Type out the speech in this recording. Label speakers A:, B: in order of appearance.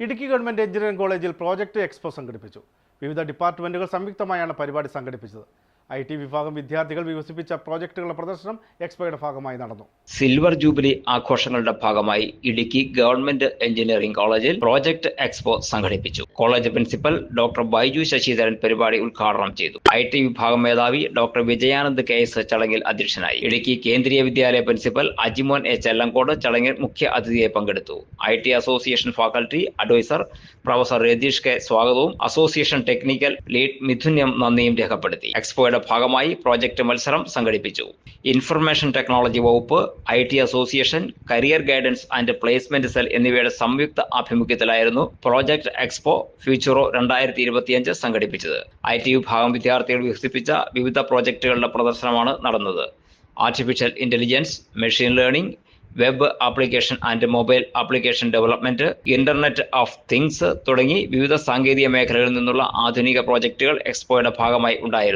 A: Idukki government engineering കോളേജിൽ project expo സംഘടിപ്പിച്ചു. വിവിധ ഡിപ്പാർട്ട്മെന്റുകൾ സംയുക്തമായാണ് പരിപാടി സംഘടിപ്പിച്ചത്. ഐ ടി വിഭാഗം വിദ്യാർത്ഥികൾ വികസിപ്പിച്ച പ്രോജക്റ്റുകളുടെ പ്രദർശനം എക്സ്പോയുടെ ഭാഗമായി നടന്നു.
B: സിൽവർ ജൂബിലി ആഘോഷങ്ങളുടെ ഭാഗമായി ഇടുക്കി ഗവൺമെന്റ് എഞ്ചിനീയറിംഗ് കോളേജിൽ പ്രോജക്ട് എക്സ്പോ സംഘടിപ്പിച്ചു. College principal doctor Baiju Sasidharan പരിപാടി ഉദ്ഘാടനം ചെയ്തു. ഐ ടി വിഭാഗം മേധാവി ഡോക്ടർ വിജയാനന്ദ് കെ എസ് ചടങ്ങിൽ അധ്യക്ഷനായി. Idukki Kendriya Vidyalaya principal Ajimon A. Chellangode ചടങ്ങിൽ മുഖ്യ അതിഥിയെ പങ്കെടുത്തു. I T association faculty advisor professor Ratheesh K. സ്വാഗതവും അസോസിയേഷൻ ടെക്നിക്കൽ ലീഡ് മിഥുന്യം നന്ദിയും രേഖപ്പെടുത്തി. എക്സ്പോയുടെ ഭാഗമായി പ്രോജക്ട് മത്സരം സംഘടിപ്പിച്ചു. ഇൻഫർമേഷൻ ടെക്നോളജി വകുപ്പ് I T association career guidance and placement cell എന്നിവയുടെ സംയുക്ത ആഭിമുഖ്യത്തിലായിരുന്നു പ്രോജക്ട് എക്സ്പോ ഫ്യൂച്ചറോ രണ്ടായിരത്തി ഇരുപത്തിയഞ്ച് സംഘടിപ്പിച്ചത്. ഐ ടി വിഭാഗം വിദ്യാർത്ഥികൾ വികസിപ്പിച്ച വിവിധ പ്രോജക്റ്റുകളുടെ പ്രദർശനമാണ് നടന്നത്. Artificial intelligence machine learning web application and mobile application development internet of things തുടങ്ങി വിവിധ സാങ്കേതിക മേഖലകളിൽ നിന്നുള്ള ആധുനിക പ്രോജക്റ്റുകൾ എക്സ്പോയുടെ ഭാഗമായി ഉണ്ടായിരുന്നു.